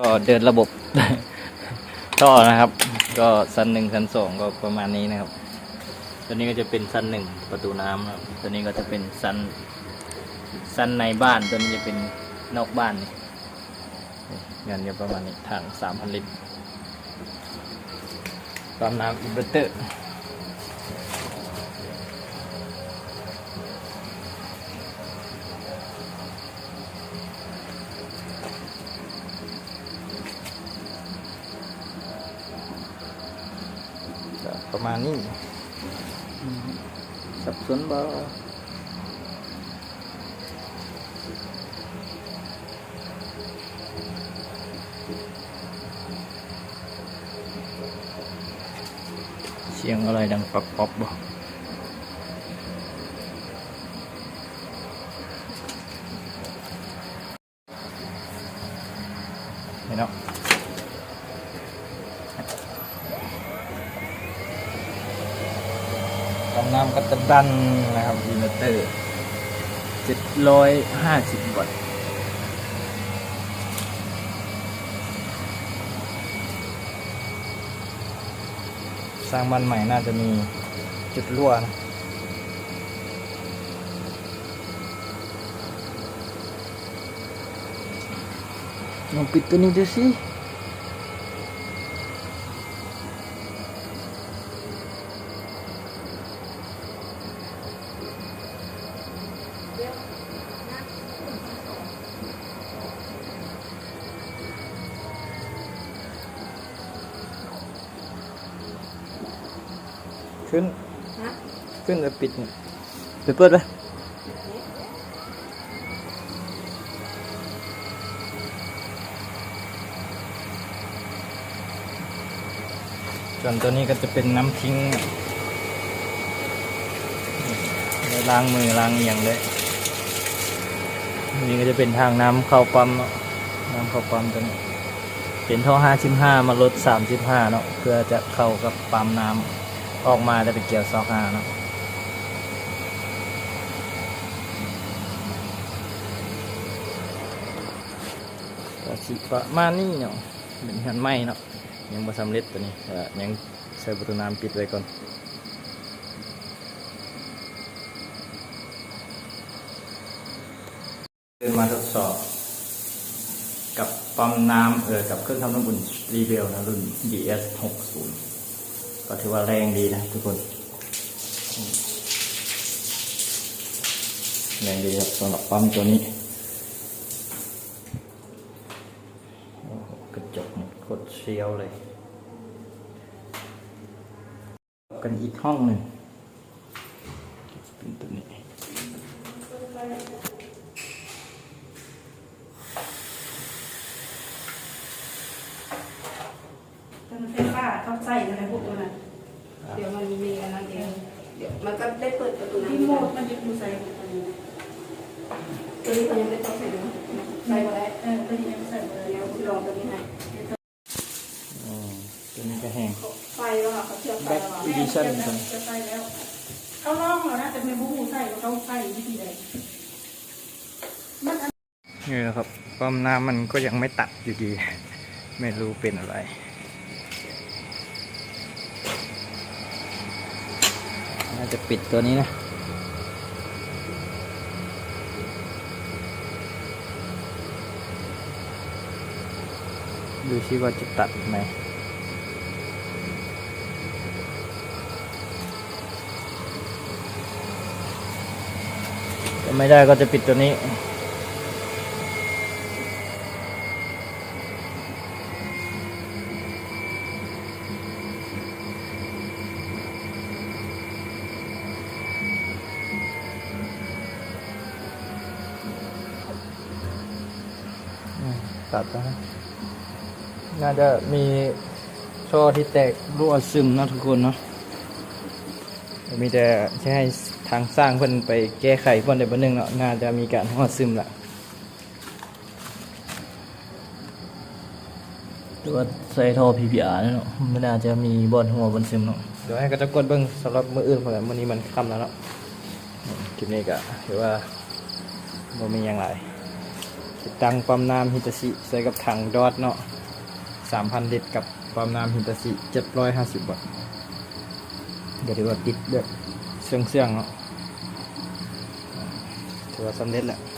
ก็เดินระบบ ท่อนะครับ ก็ชั้นหนึ่งชั้นสองก็ประมาณนี้นะครับ ตัวนี้ก็จะเป็นชั้นหนึ่งประตูน้ำนะครับตัวนี้ก็จะเป็นชั้นชั้นในบ้านตัวนี้จะเป็นนอกบ้านนี่นี่เงินก็ประมาณนี้ถังสามพันลิตรปั๊มน้ำอินเวอร์เตอร์ ประมาณนี้สับสนบ่เสียงอะไรดังป๊อปป๊อปบ่เนาะ กำน้ำกัตดันนะครับอินเวอร์เตอร์เจ็ดร้อยห้าสิบวัตต์สร้างบ้านใหม่น่าจะมีจุดรั่วนะลองปิดตัวนี้ดูสิ ขึ้นนะขึ้นแล้วปิดเนี่ยไปเปิดไปส่วนตัวนี้ก็จะเป็นน้ำทิ้งไว้ล้างมือล้างอหย่างเลยนี่ก็จะเป็นทางน้ำเข้าปั๊มเนาะน้ำเข้าปั๊มตัวนี้เป็นท่อห้าสิบห้ามาลดสามสิบห้าเนาะเพื่อจะเข้ากับปั๊มน้ำ ออกมาได้ไปเกียวซอกห้าเนาะก็สิประมาณนี้เนาะเป็นหันไหมเนาะยังบ่สำเร็จตัวนี้ยังใส่ประตูน้ำปิดไว้ก่อนเดินมาทดสอบกับปั๊มน้ำเออกับเครื่องทำน้ำอุ่นรีเบลนะรุ่น DS 60 ก็ถือว่าแรงดีนะทุกคนแรงดีครับสำหรับปั๊มตัวนี้กระจกโคตรเซียวเลย กันอีกห้องหนึ่งเป็นตัวนี้ มันไฟฟ้าเข้าใส่อะไรพวกนั้นเดี๋ยวมันมีอันนั้นเองเดี๋ยวมันก็ได้เปิดประตูน้ำรีโมทมันยึดมือใส่ตัวนี้ตัวนี้มันยังไม่ต้องใส่ด้วยใส่ก็ได้เออตัวนี้ยังใส่เลยเดี๋ยวลองตัวนี้ให้อืมตัวนี้ก็แห้งไฟแล้วค่ะเขาเชื่อมไฟแล้ว Back edition จะใส่แล้วเขาลองแล้วนะแต่ไม่รู้ใส่เขาใส่วิธีใดมันนี่นะครับปั๊มน้ำมันก็ยังไม่ตัดอยู่ดี ไม่รู้เป็นอะไร น่าจะปิดตัวนี้นะดูชิว่าจะตัดไหมถ้าไม่ได้ก็จะปิดตัวนี้ ตัดนะฮะน่าจะมีช่อที่แตกรั่วซึมเนอะทุกคนเนาะมีแต่จะให้ทางสร้างเพิ่นไปแก้ไขเพิ่นได้บ่หนึงเนาะน่าจะมีการรั่วซึมละตัวใส่ท่อ PPR เนาะไม่น่าจะมีบอลหัวบอลซึมเนาะเดี๋ยวให้กระจกกดเบิ่งสำหรับมืออื่นเพราะว่ามื้อนี้มันค่ำแล้วเนาะอืมคลิปนี้ก็ถือว่าบ่มีอย่างไรติด ตังปั๊มน้ำฮิตาชิใส่กับถังดอทเนาะสามพันลิตรกับปั๊มน้ำฮิตาชิเจ็ดร้อยห้าสิบบาทก็ถือว่าติดแบบเสื่องๆเนาะถือว่าสำเร็จแล้วเ